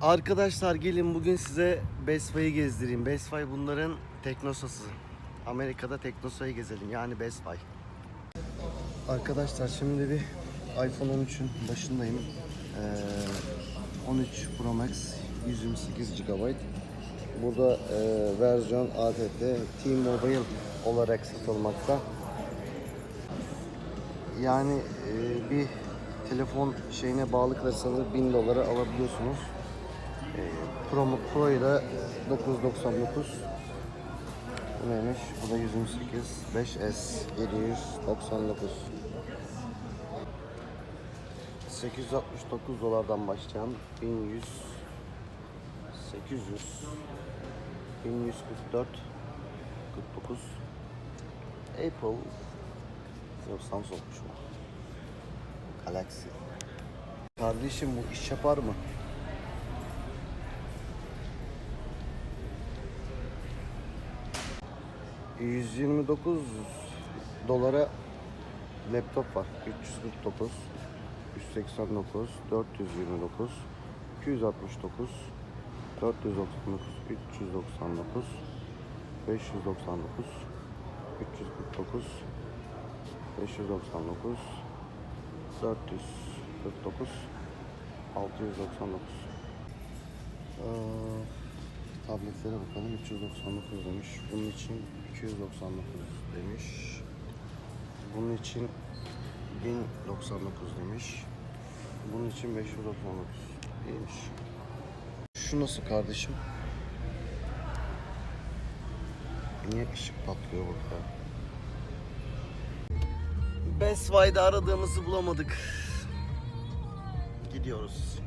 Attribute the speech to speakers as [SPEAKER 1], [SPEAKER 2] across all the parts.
[SPEAKER 1] Arkadaşlar gelin bugün size Best Buy'ı gezdireyim. Best Buy bunların teknosası. Amerika'da teknosayı gezelim yani Best Buy. Arkadaşlar şimdi bir iPhone 13'ün başındayım. Ee, 13 Pro Max 128 GB. Burada e, versiyon ATT T-Mobile olarak satılmakta. Yani e, bir telefon şeyine bağlı kalırsanız 1000 dolara alabiliyorsunuz. Pro, Pro ile 999 bu neymiş? Bu da 128 5S 799 869 dolardan başlayan 1100 800 1144 49 Apple Yok Samsung'muş bu. Galaxy. Kardeşim bu iş yapar mı? ...129 dolara laptop var. 349, 189, 429, 269, 499, 399, 599, 349, 599 449 699 ee, tabletlere bakalım. 399 demiş. Bunun için 299 demiş. Bunun için 1099 demiş. Bunun için 599 iyiymiş şu nasıl kardeşim? Niye ışık patlıyor burada? Best Buy'da aradığımızı bulamadık. Gidiyoruz.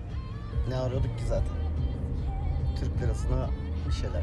[SPEAKER 1] Ne arıyorduk ki zaten? Türk lirasına 不的